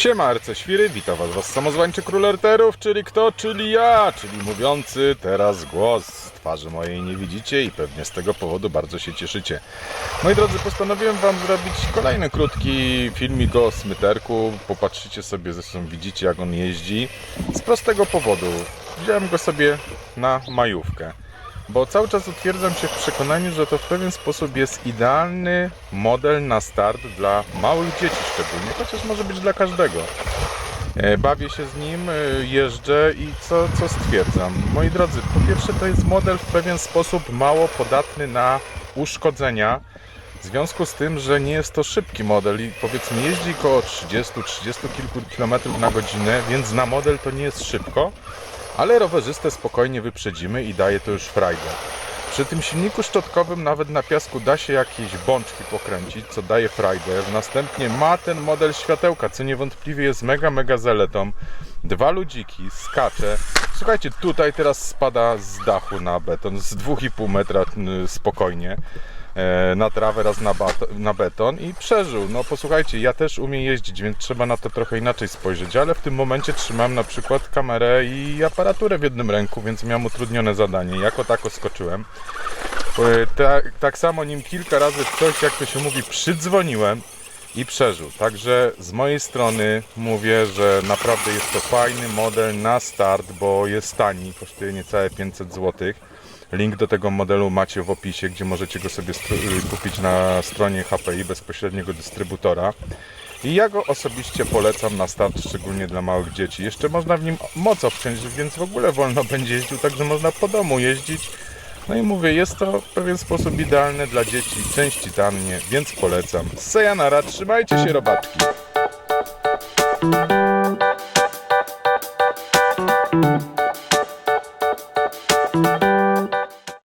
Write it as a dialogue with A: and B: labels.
A: Siema Arce Świry, witam was, was samozwańczy król erterów, czyli kto? Czyli ja, czyli mówiący teraz głos. Twarzy mojej nie widzicie i pewnie z tego powodu bardzo się cieszycie. Moi drodzy, postanowiłem wam zrobić kolejny krótki filmik o smyterku. Popatrzycie sobie, zresztą widzicie jak on jeździ. Z prostego powodu. Wziąłem go sobie na majówkę. Bo cały czas utwierdzam się w przekonaniu, że to w pewien sposób jest idealny model na start dla małych dzieci szczególnie, chociaż może być dla każdego. E, Bawię się z nim, e, jeżdżę i co, co stwierdzam? Moi drodzy, po pierwsze to jest model w pewien sposób mało podatny na uszkodzenia. W związku z tym, że nie jest to szybki model i powiedzmy jeździ około 30-30 kilku kilometrów na godzinę, więc na model to nie jest szybko, ale rowerzystę spokojnie wyprzedzimy i daje to już frajdę. Przy tym silniku szczotkowym nawet na piasku da się jakieś bączki pokręcić, co daje frajdę. Następnie ma ten model światełka, co niewątpliwie jest mega, mega zaletą. Dwa ludziki, skacze. Słuchajcie, tutaj teraz spada z dachu na beton, z 2,5 metra spokojnie e, na trawę, raz na, na beton i przeżył. No posłuchajcie, ja też umiem jeździć, więc trzeba na to trochę inaczej spojrzeć, ale w tym momencie trzymam na przykład kamerę i aparaturę w jednym ręku, więc miałem utrudnione zadanie. Jako tako skoczyłem. E, Tak, tak samo nim kilka razy coś, jak to się mówi, przydzwoniłem i przeżył. Także z mojej strony mówię, że naprawdę jest to fajny model na start, bo jest tani, kosztuje niecałe 500 zł. Link do tego modelu macie w opisie, gdzie możecie go sobie y, kupić na stronie HPI bezpośredniego dystrybutora. I ja go osobiście polecam na start, szczególnie dla małych dzieci. Jeszcze można w nim moc obciąć, więc w ogóle wolno będzie jeździł, także można po domu jeździć. No i mówię, jest to w pewien sposób idealne dla dzieci, części tannie, więc polecam. Sejanara, trzymajcie się robatki.